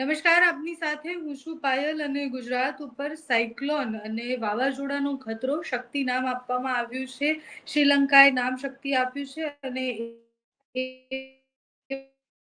નમસ્કાર, આપની સાથે હું છું પાયલ અને ગુજરાત ઉપર સાયક્લોન અને વાવાઝોડાનો ખતરો શક્તિ નામ આપવામાં આવ્યું છે. શ્રીલંકાએ નામ શક્તિ આપ્યું છે અને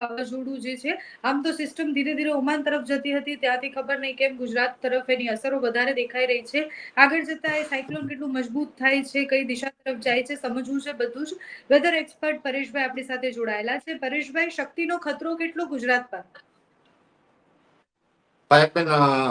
વાવાઝોડું જે છે, આમ તો સિસ્ટમ ધીરે ધીરે ઓમાન તરફ જતી હતી. ત્યાંથી ખબર નહીં કેમ ગુજરાત તરફ એની અસરો વધારે દેખાઈ રહી છે. આગળ જતા એ સાયક્લોન કેટલું મજબૂત થાય છે, કઈ દિશા તરફ જાય છે, સમજવું છે બધું જ. વેધર એક્સપર્ટ પરેશભાઈ આપણી સાથે જોડાયેલા છે. પરેશભાઈ, શક્તિનો ખતરો કેટલો ગુજરાત પર? પાયલબેન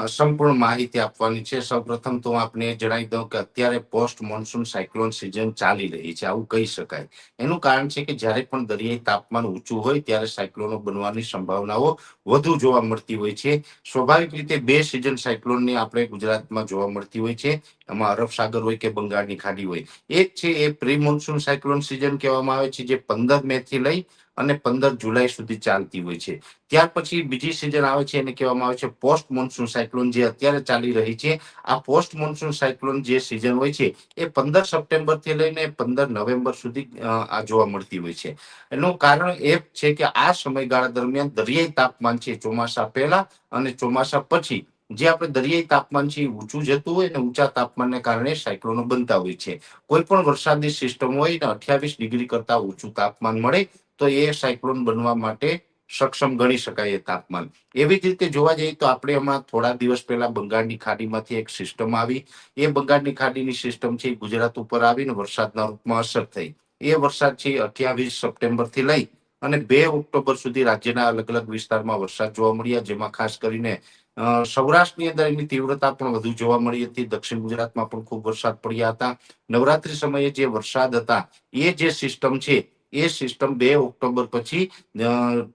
સંપૂર્ણ માહિતી આપવાની છે. સૌપ્રથમ તો હું આપને જણાવી દઉં કે અત્યારે પોસ્ટ મોન્સૂન સાયક્લોન સિઝન ચાલી રહી છે, આવું કહી શકાય. એનું કારણ છે કે જ્યારે પણ દરિયાઈ તાપમાન ઊંચું હોય ત્યારે સાયક્લોનો બનવાની સંભાવનાઓ વધુ જોવા મળતી હોય છે. સ્વાભાવિક રીતે બે સિઝન સાયક્લોનની આપણે ગુજરાતમાં જોવા મળતી હોય છે. એમાં અરબ સાગર હોય કે બંગાળની ખાડી હોય. એક છે, એ પ્રી મોન્સૂન સાયક્લોન સિઝન કહેવામાં આવે છે, જે પંદર મે થી લઈ અને પંદર જુલાઈ સુધી ચાલતી હોય છે. ત્યાર પછી બીજી સિઝન આવે છે એને કહેવામાં આવે છે પોસ્ટ મોન્સૂન સાયક્લોન જે અત્યારે ચાલી રહી છે. આ પોસ્ટ મોન્સૂન સાયક્લોન જે સિઝન હોય છે એ પંદર સપ્ટેમ્બરથી લઈને પંદર નવેમ્બર સુધી આ જોવા મળતી હોય છે. એનું કારણ એ છે કે આ સમયગાળા દરમિયાન દરિયાઈ તાપમાન છે ચોમાસા પહેલા અને ચોમાસા પછી જે આપણે દરિયાઈ તાપમાન છે એ ઊંચું જતું હોય અને ઊંચા તાપમાનને કારણે સાયક્લોનો બનતા હોય છે. કોઈ પણ વરસાદની સિસ્ટમ હોય ને અઠ્યાવીસ ડિગ્રી કરતા ઊંચું તાપમાન મળે, તો એ સાયક્લોન બનવા માટે સક્ષમ ગણી શકાય એ તાપમાન. એવી જ રીતે જોવા જઈએ તો આપણે હમણાં થોડા દિવસ પહેલા બંગાળની ખાડીમાંથી એક સિસ્ટમ આવી. એ બંગાળની ખાડીની સિસ્ટમ છે ગુજરાત ઉપર આવીને વરસાદના રૂપમાં અસર થઈ. એ વરસાદ છે અઠ્યાવીસ સપ્ટેમ્બરથી લઈ અને બે ઓક્ટોબર સુધી રાજ્યના અલગ અલગ વિસ્તારમાં વરસાદ જોવા મળ્યા, જેમાં ખાસ કરીને સૌરાષ્ટ્રની અંદર એની તીવ્રતા પણ વધુ જોવા મળી હતી. દક્ષિણ ગુજરાતમાં પણ ખૂબ વરસાદ પડ્યા હતા. નવરાત્રી સમયે જે વરસાદ હતા, એ જે સિસ્ટમ છે, એ સિસ્ટમ બે ઓક્ટોબર પછી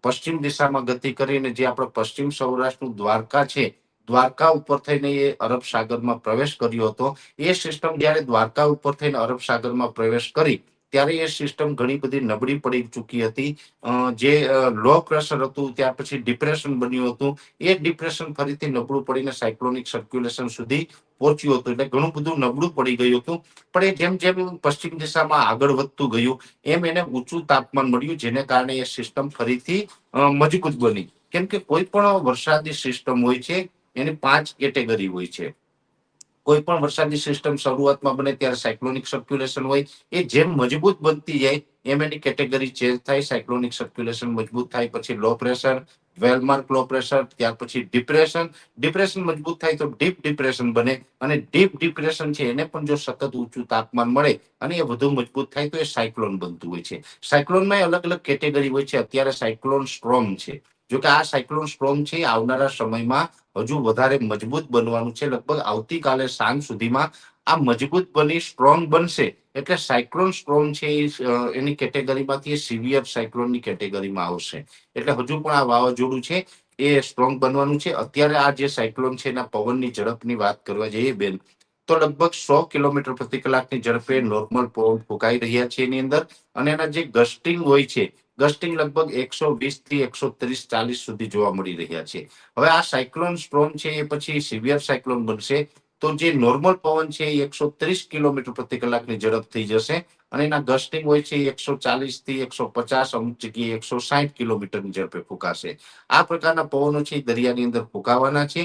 પશ્ચિમ દિશામાં ગતિ કરીને જે આપણે પશ્ચિમ સૌરાષ્ટ્રનું દ્વારકા છે, દ્વારકા ઉપર થઈને એ અરબ સાગરમાં પ્રવેશ કર્યો હતો. એ સિસ્ટમ જ્યારે દ્વારકા ઉપર થઈને અરબ સાગરમાં પ્રવેશ કરી ત્યારે એ સિસ્ટમ ઘણી બધી નબળી પડી ચૂકી હતી. જે લો પ્રેશર હતું, ત્યાર પછી ડિપ્રેશન બન્યું હતું. એ ડિપ્રેશન ફરીથી નબળું પડીને સાયક્લોનિક સર્ક્યુલેશન સુધી પહોંચ્યું હતું. એટલે ઘણું બધું નબળું પડી ગયું હતું. પણ એ જેમ જેમ પશ્ચિમ દિશામાં આગળ વધતું ગયું, એમ એને ઊંચું તાપમાન મળ્યું, જેને કારણે એ સિસ્ટમ ફરીથી મજબૂત બની. કેમ કે કોઈ પણ વરસાદી સિસ્ટમ હોય છે, એની પાંચ કેટેગરી હોય છે. કોઈ પણ વરસાદી સિસ્ટમ શરૂઆતમાં બને ત્યારે સાયક્લોનિક સર્ક્યુલેશન હોય, એ જેમ મજબૂત બનતી જાય, એમ એની કેટેગરી ચેન્જ થાય સાયક્લોનિક સર્ક્યુલેશન મજબૂત થાય, પછી low pressure well marked low pressure ત્યાર પછી ડિપ્રેશન ડિપ્રેશન મજબૂત થાય તો ડીપ ડિપ્રેશન બને અને ડીપ ડિપ્રેશન છે એને પણ જો સતત ઊંચું તાપમાન મળે અને એ વધુ મજબૂત થાય તો એ સાયક્લોન બનતું હોય છે. સાયક્લોનમાં અલગ અલગ કેટેગરી હોય છે. અત્યારે સાયક્લોન સ્ટ્રોમ છે. જો કે આ સાયક્લોન સ્ટ્રોમ છે, આવનારા સમયમાં હજુ વધારે મજબૂત બનવાનું છે. લગભગ આવતીકાલે સાંજ સુધીમાં આ મજબૂત બની સ્ટ્રોંગ બનશે. એટલે સાયક્લોન સ્ટ્રોમ છે એ એની કેટેગરીમાંથી સિવિયર સાયક્લોનની કેટેગરીમાં આવશે. એટલે હજુ પણ આ વાવાઝોડું છે એ સ્ટ્રોંગ બનવાનું છે. અત્યારે આ જે સાયક્લોન છે એના પવનની ઝડપની વાત કરવા જઈએ બેન, તો લગભગ સો કિલોમીટર પ્રતિ કલાકની ઝડપે નોર્મલ પવન ફૂંકાઈ રહ્યા છે એની અંદર. અને એના જે ગસ્ટિંગ હોય છે ગસ્ટિંગ લગભગ એકસો વીસથી એકસો ત્રીસ ચાલીસ સુધી જોવા મળી રહ્યા છે. હવે આ સાયક્લોન સ્ટ્રોમ છે એ પછી સિવિયર સાયક્લોન બનશે. તો જે નોર્મલ પવન છે એ એકસો ત્રીસ કિલોમીટર પ્રતિ કલાકની ઝડપ થઈ જશે અને એના ગસ્ટિંગ હોય છે એકસો ચાલીસથી એકસો પચાસ અમુક જગ્યાએ એકસો સાહીઠ કિલોમીટરની ઝડપે ફૂંકાશે. આ પ્રકારના પવનો છે દરિયાની અંદર ફૂંકાવાના છે.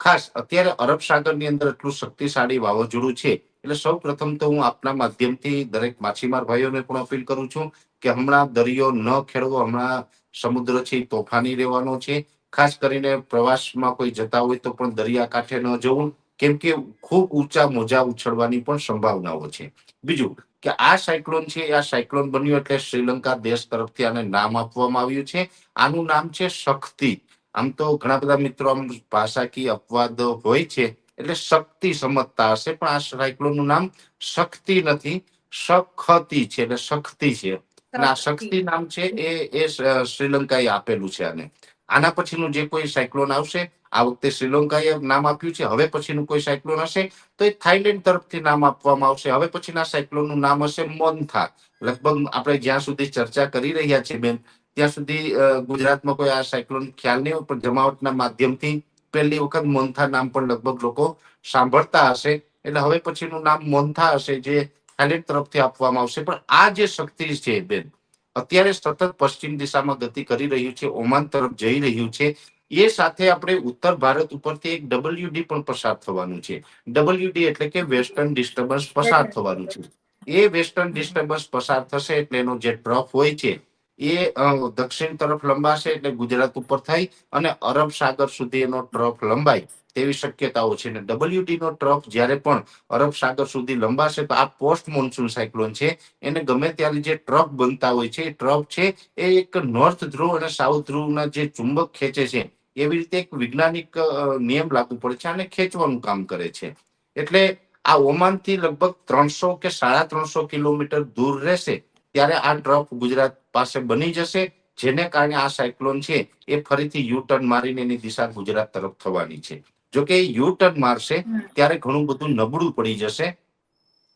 ખાસ અત્યારે અરબ સાગરની અંદર એટલું શક્તિશાળી વાવાઝોડું છે એટલે સૌ પ્રથમ તો હું આપના માધ્યમથી દરેક માછીમાર ભાઈઓને પણ અપીલ કરું છું કે હમણાં દરિયો ન ખેડવો, હમણાં સમુદ્ર છે તોફાની રહેવાનો છે. ખાસ કરીને પ્રવાસમાં કોઈ જતા હોય તો પણ દરિયા કાંઠે ન જવું. કેમ કે ખૂબ ઊંચા મોજા ઉછળવાની પણ સંભાવનાઓ છે. બીજું કે આ સાયક્લોન છે, આ સાયક્લોન બન્યું એટલે શ્રીલંકા દેશ તરફથી આને નામ આપવામાં આવ્યું છે. આનું નામ છે શક્તિ. આમ તો ઘણા બધા મિત્રો આમ ભાષાકીય અપવાદ હોય છે. એટલે શક્તિ સમજતા હશે. પણ આ સાયક્લોનનું નામ શક્તિ નથી સખતી છે એટલે શક્તિ છે. અને આ શક્તિ. નામ છે એ એ શ્રીલંકાએ આપેલું છે આને. આના પછીનું જે કોઈ સાયક્લોન આવશે આ વખતે શ્રીલંકાએ નામ આપ્યું છે. હવે પછીનું કોઈ સાયક્લોન હશે તો એ થાઈલેન્ડ તરફથી નામ આપવામાં આવશે. હવે પછીના સાયક્લોનનું નામ હશે મોન્થા. લગભગ આપણે જ્યાં સુધી ચર્ચા કરી રહ્યા છીએ બેન ત્યાં સુધી ગુજરાતમાં કોઈ આ સાયક્લોન ખ્યાલ નહીં હોય પણ જમાવટના માધ્યમથી પહેલી વખત મોન્થા નામ પણ લગભગ લોકો સાંભળતા હશે. એટલે હવે પછીનું નામ મોન્થા હશે જે થાઈલેન્ડ તરફથી આપવામાં આવશે. પણ આ જે શક્તિ છે બેન અત્યારે સતત પશ્ચિમ દિશામાં ગતિ કરી રહ્યું છે ઓમાન તરફ જઈ રહ્યું છે. એ સાથે આપણે ઉત્તર ભારત ઉપરથી એક ડબલ્યુડી પણ પસાર થવાનું છે. ડબલ્યુડી એટલે કે વેસ્ટર્ન ડિસ્ટર્બન્સ પસાર થવાનું છે. એ વેસ્ટર્ન ડિસ્ટર્બન્સ પસાર થશે એટલે એનો જે ટ્રફ હોય છે એ દક્ષિણ તરફ લંબાશે એટલે ગુજરાત ઉપર થઈ અને અરબ સાગર સુધી એનો ટ્રફ લંબાય તેવી શક્યતાઓ છે. અને ડબલ્યુટી નો ટ્રફ જ્યારે પણ અરબ સાગર સુધી લંબાશે તો આ પોસ્ટ મોન્સૂન સાયક્લોન છે. એને ગમે ત્યારે જે ટ્રફ બનતા હોય છે, એ ટ્રફ છે, એ એક નોર્થ ધ્રુવ અને સાઉથ ધ્રુવના જે ચુંબક ખેંચે છે, એવી રીતે એક વૈજ્ઞાનિક નિયમ લાગુ પડે છે અને ખેંચવાનું કામ કરે છે. એટલે આ ઓમાનથી લગભગ ત્રણસો કે સાડા ત્રણસો કિલોમીટર દૂર રહેશે ત્યારે આ ટ્રફ ગુજરાત પાસે બની જશે જેને કારણે આ સાયક્લોન છે એ ફરીથી યુ ટર્ન મારીને એની દિશા ગુજરાત તરફ થવાની છે. જો કે યુ ટર્ન મારશે ત્યારે ઘણું બધું નબળું પડી જશે.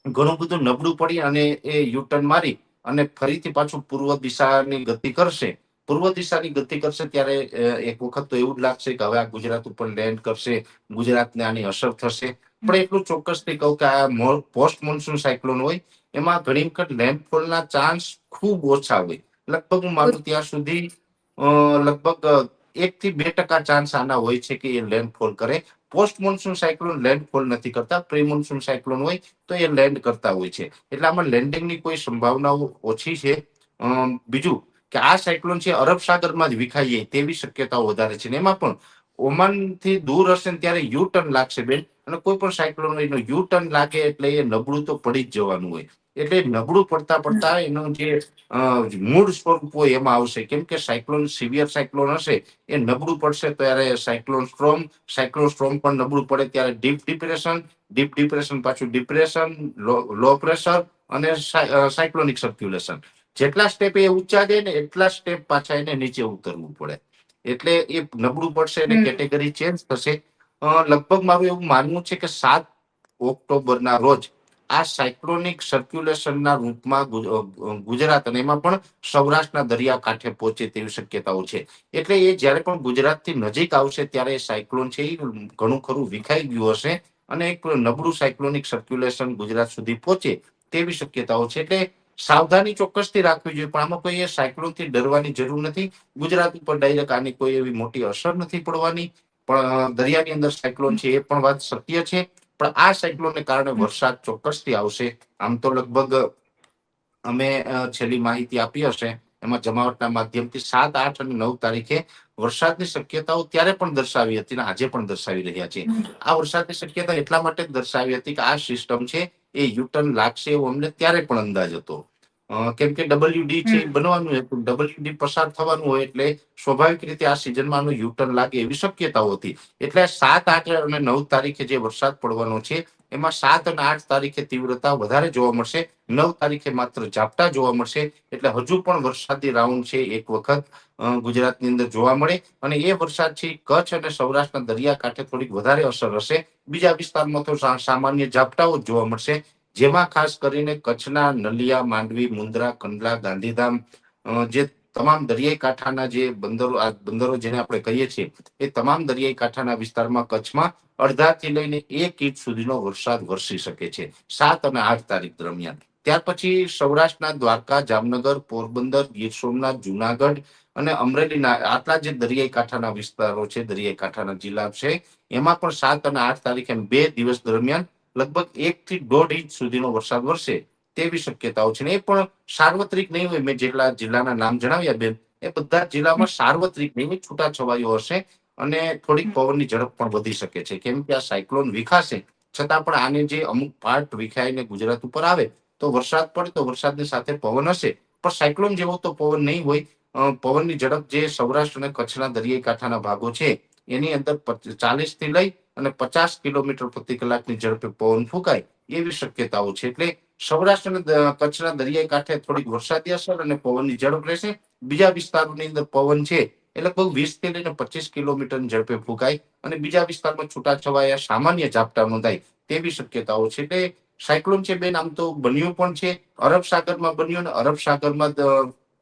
ઘણું બધું નબળું પડી અને એ યુ ટર્ન મારી અને ફરીથી પાછું પૂર્વ દિશાની ગતિ કરશે. પૂર્વ દિશાની ગતિ કરશે ત્યારે એક વખત તો એવું જ લાગશે કે હવે આ ગુજરાત ઉપર લેન્ડ કરશે ગુજરાતને આની અસર થશે. પણ એટલું ચોક્કસથી કહું કે આ પોસ્ટ મોન્સૂન સાયક્લોન હોય એમાં ઘણી વખત લેન્ડફોલના ચાન્સ ખૂબ ઓછા હોય. લગભગ માનું ત્યાં સુધી લગભગ એક થી બે ટકા ચાન્સ આના હોય છે કે એ લેન્ડફોલ કરે. પોસ્ટ મોન્સૂન સાયક્લોન લેન્ડફોલ નથી કરતા પ્રી મોન્સૂન સાયક્લોન હોય તો એ લેન્ડ કરતા હોય છે. એટલે આમાં લેન્ડિંગની કોઈ સંભાવનાઓ ઓછી છે. બીજું કે આ સાયક્લોન છે અરબ સાગરમાં જ વિખાઈ જાય તેવી શક્યતાઓ વધારે છે. ને એમાં પણ ઓમાનથી દૂર હશે ને ત્યારે યુ ટર્ન લાગશે બેન. અને કોઈ પણ સાયક્લોન એનો યુ ટર્ન લાગે એટલે એ નબળું તો પડી જ જવાનું હોય. એટલે નબળું પડતા પડતા એનું જે મૂળ સ્વરૂપ હોય એમાં આવશે. કેમ કે સાયક્લોન સિવિયર સાયક્લોન હશે એ નબળું પડશે ત્યારે સાયક્લોન સ્ટ્રોમ સાયક્લોન સ્ટ્રોમ પણ નબળું પડે ત્યારે ડીપ ડિપ્રેશન ડીપ ડિપ્રેશન પાછું ડિપ્રેશન લો પ્રેશર અને સાયક્લોનિક સર્ક્યુલેશન. જેટલા સ્ટેપ એ ઊંચા જાય ને એટલા સ્ટેપ પાછા એને નીચે ઉતરવું પડે. એટલે એ નબળું પડશે અને કેટેગરી ચેન્જ થશે. લગભગ મારું એવું માનવું છે કે સાત ઓક્ટોબરના રોજ આ સાયક્લોનિક સર્ક્યુલેશનના રૂપમાં ગુજરાત અને એમાં પણ સૌરાષ્ટ્રના દરિયા કાંઠે પહોંચે તેવી શક્યતાઓ છે. એટલે એ જ્યારે પણ ગુજરાતથી નજીક આવશે ત્યારે એ સાયક્લોન છે એ ઘણું ખરું વિખાઈ ગયું હશે અને એક નબળું સાયક્લોનિક સર્ક્યુલેશન ગુજરાત સુધી પહોંચે તેવી શક્યતાઓ છે. એટલે સાવધાની ચોક્કસથી રાખવી જોઈએ. પણ આમાં કોઈ એ સાયક્લોનથી ડરવાની જરૂર નથી. ગુજરાત ઉપર ડાયરેક્ટ આની કોઈ એવી મોટી અસર નથી પડવાની. પણ દરિયાની અંદર સાયક્લોન છે એ પણ વાત સત્ય છે. પણ આ સાયક્લોનને કારણે વરસાદ ચોક્કસથી આવશે. આમ તો લગભગ અમે છેલ્લી માહિતી આપી હશે. એમાં જમાવટના માધ્યમથી સાત, આઠ અને નવ તારીખે વરસાદની શક્યતાઓ ત્યારે પણ દર્શાવી હતી અને આજે પણ દર્શાવી રહ્યા છે. આ વરસાદની શક્યતા એટલા માટે દર્શાવી હતી કે આ સિસ્ટમ છે એ યુટર્ન લાગશે એવો અમને ત્યારે પણ અંદાજ હતો. કેમ કે ડબલ્યુડી છે બનવાનું હતું. ડબલ્યુડી પસાર થવાનું હોય એટલે સ્વાભાવિક રીતે આ સિઝનમાં આનું યુટર્ન લાગે એવી શક્યતાઓ હતી. એટલે સાત આઠ અને નવ તારીખે જે વરસાદ પડવાનો છે એમાં સાત અને આઠ તારીખે તીવ્રતા વધારે જોવા મળશે. નવ તારીખે માત્ર ઝાપટા જોવા મળશે. એટલે હજુ પણ વરસાદી રાઉન્ડ છે એક વખત ગુજરાતની અંદર જોવા મળે. અને એ વરસાદ છે કચ્છ અને સૌરાષ્ટ્રના દરિયાકાંઠે થોડીક વધારે અસર હશે. બીજા વિસ્તારમાં તો સામાન્ય ઝાપટાઓ જ જોવા મળશે. જેમાં ખાસ કરીને કચ્છના નલિયા, માંડવી, મુન્દ્રા, કંડલા, ગાંધીધામ જે તમામ દરિયાઈ કાંઠાના જે બંદરો, આ બંદરો જેને આપણે કહીએ છીએ, એ તમામ દરિયાઈ કાંઠાના વિસ્તારમાં કચ્છમાં અડધાથી લઈને એક ઇંચ સુધીનો વરસાદ વરસી શકે છે, સાત અને આઠ તારીખ દરમિયાન. ત્યાર પછી સૌરાષ્ટ્રના દ્વારકા, જામનગર, પોરબંદર, ગીર સોમનાથ, જુનાગઢ અને અમરેલીના આટલા જે દરિયાઈ કાંઠાના વિસ્તારો છે દરિયાઈ કાંઠાના જિલ્લા છે, એમાં પણ સાત અને આઠ તારીખ એમ બે દિવસ દરમિયાન લગભગ એક થી દોઢ ઇંચ સુધીનો વરસાદ વરસે તેવી શક્યતાઓ છે. ને એ પણ સાર્વત્રિક નહીં હોય. મેં જેટલા જિલ્લાના નામ જણાવ્યા બેન, એ બધા જિલ્લામાં સાર્વત્રિક નહીં છૂટા છવાયો હશે અને થોડીક પવનની ઝડપ પણ વધી શકે છે. કેમ કે આ સાયક્લોન વિખાશે, છતાં પણ આને જે અમુક પાર્ટ વિખાઈને ગુજરાત ઉપર આવે, તો વરસાદ પડે તો વરસાદની સાથે પવન હશે. પણ સાયક્લોન જેવો તો પવન નહીં હોય. પવનની ઝડપ જે સૌરાષ્ટ્ર અને કચ્છના દરિયાઈ કાંઠાના ભાગો છે, એની અંદર ચાલીસથી લઈ અને પચાસ કિલોમીટર પ્રતિ કલાકની ઝડપે પવન ફૂંકાય એવી શક્યતાઓ છે. એટલે સૌરાષ્ટ્ર અને કચ્છના દરિયાઈ કાંઠે થોડીક વરસાદી અસર અને પવનની ઝડપ રહેશે. બીજા વિસ્તારોની અંદર પવન છે એ લગભગ વીસથી લઈને પચીસ કિલોમીટર ઝડપે ફૂંકાય અને બીજા વિસ્તારમાં છૂટાછવાયા સામાન્ય ઝાપટા નોંધાય તેવી શક્યતાઓ છે. એટલે સાયક્લોન છે બેન, આમ તો બન્યું પણ છે. અરબ સાગરમાં બન્યું અને અરબ સાગરમાં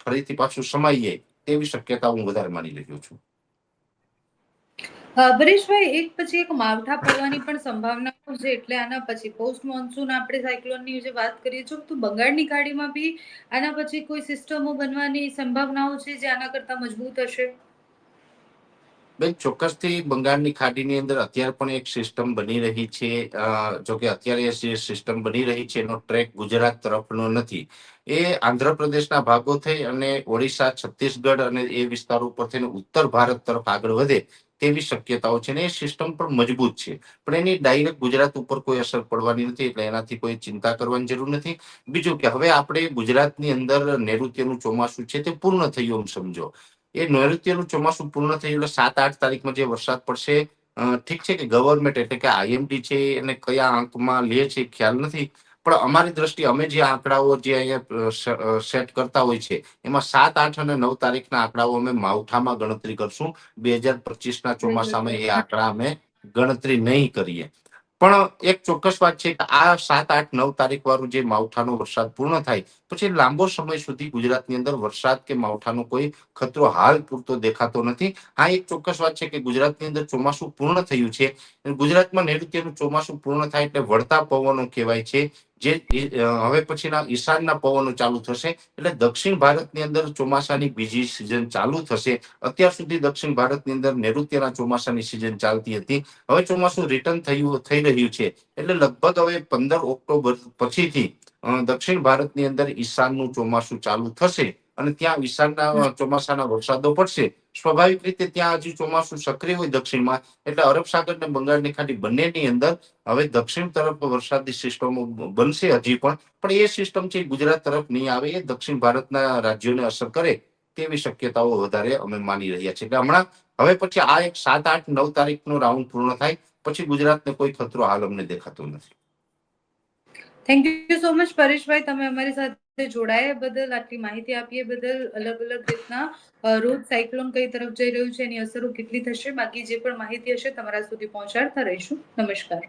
ફરીથી પાછું સમાઈ જાય તેવી શક્યતા હું વધારે માની રહ્યો છું. અ, પરેશભાઈ એક પછી એક માવઠા પડવાની પણ સંભાવનાઓ છે એટલે આના પછી પોસ્ટ મોન્સૂન આપણે સાયક્લોનની જે વાત કરીએ છીએ તો બંગાળની ખાડીમાં બી આના પછી કોઈ સિસ્ટમો બનવાની સંભાવનાઓ છે જે આના કરતા મજબૂત હશે? બેન ચોક્કસથી બંગાળની ખાડીની અંદર અત્યારે પણ એક સિસ્ટમ બની રહી છે. જો કે અત્યારે જે સિસ્ટમ બની રહી છે એનો ટ્રેક ગુજરાત તરફનો નથી. એ આંધ્રપ્રદેશના ભાગો થઈ અને ઓડિશા છત્તીસગઢ અને એ વિસ્તારો ઉપર થઈને ઉત્તર ભારત તરફ આગળ વધે. તેવી શક્યતાઓ છે ને એ સિસ્ટમ પણ મજબૂત છે. પણ એની ડાયરેક્ટ ગુજરાત ઉપર કોઈ અસર પડવાની નથી, એટલે એનાથી કોઈ ચિંતા કરવાની જરૂર નથી. બીજું કે હવે આપણે ગુજરાતની અંદર નૈઋત્યનું ચોમાસું છે તે પૂર્ણ થયું એમ સમજો. એ નૈઋત્યનું ચોમાસું પૂર્ણ થયું એટલે સાત આઠ તારીખમાં જે વરસાદ પડશે ઠીક છે કે ગવર્મેન્ટ એટલે કે આઈએમડી છે એને કયા આંકમાં લે છે ખ્યાલ નથી. પણ અમારી દ્રષ્ટિએ અમે જે આંકડાઓ જે અહીંયા સેટ કરતા હોય છે એમાં સાત આઠ અને નવ તારીખના આંકડાઓ અમે માવઠામાં ગણતરી કરશું. બે હજાર પચીસના ચોમાસામાં એ આંકડા અમે ગણતરી નહીં કરીએ. પણ એક ચોક્કસ વાત છે કે આ સાત આઠ નવ તારીખ વાળું જે માવઠાનો વરસાદ પૂર્ણ થાય પછી લાંબો સમય સુધી ગુજરાતની અંદર વરસાદ કે માવઠાનો કોઈ ખતરો હાલ પૂરતો દેખાતો નથી. હા એક ચોક્કસ વાત છે કે ગુજરાતની અંદર ચોમાસું પૂર્ણ થયું છે. ગુજરાતમાં નૈઋત્યનું ચોમાસું પૂર્ણ થાય એટલે વળતા પવનો કહેવાય છે. જે હવે પછીના ઈશાનના પવનો ચાલુ થશે એટલે દક્ષિણ ભારતની અંદર ચોમાસાની બીજી સિઝન ચાલુ થશે. અત્યાર સુધી દક્ષિણ ભારતની અંદર નૈઋત્યના ચોમાસાની સિઝન ચાલતી હતી. હવે ચોમાસું રિટર્ન થયું, થઈ રહ્યું છે. એટલે લગભગ હવે પંદર ઓક્ટોબર પછીથી દક્ષિણ ભારતની અંદર ઈશાનનું ચોમાસું ચાલુ થશે અને ત્યાં ઈશાનના ચોમાસાના વરસાદો પડશે. સ્વાભાવિક રીતે ત્યાં હજી ચોમાસું સક્રિય હોય દક્ષિણમાં, એટલે અરબ સાગર ને બંગાળની ખાડી બંનેની અંદર હવે દક્ષિણ તરફ વરસાદની સિસ્ટમો બનશે હજી પણ. પણ એ સિસ્ટમ છે ગુજરાત તરફ નહીં આવે, એ દક્ષિણ ભારતના રાજ્યોને અસર કરે તેવી શક્યતાઓ વધારે અમે માની રહ્યા છીએ. એટલે હમણાં હવે પછી આ એક સાત, આઠ, નવ તારીખનો રાઉન્ડ પૂર્ણ થાય, પછી ગુજરાતને કોઈ ખતરો હાલ અમને દેખાતો નથી. થેન્ક યુ સો મચ પરેશભાઈ. તમે અમારી સાથે જોડાયા બદલ, આટલી માહિતી આપીએ બદલ અલગ અલગ રીતના રોજ સાયક્લોન કઈ તરફ જઈ રહ્યું છે, એની અસરો કેટલી થશે, બાકી જે પણ માહિતી હશે તમારા સુધી પહોંચાડતા રહીશું. નમસ્કાર.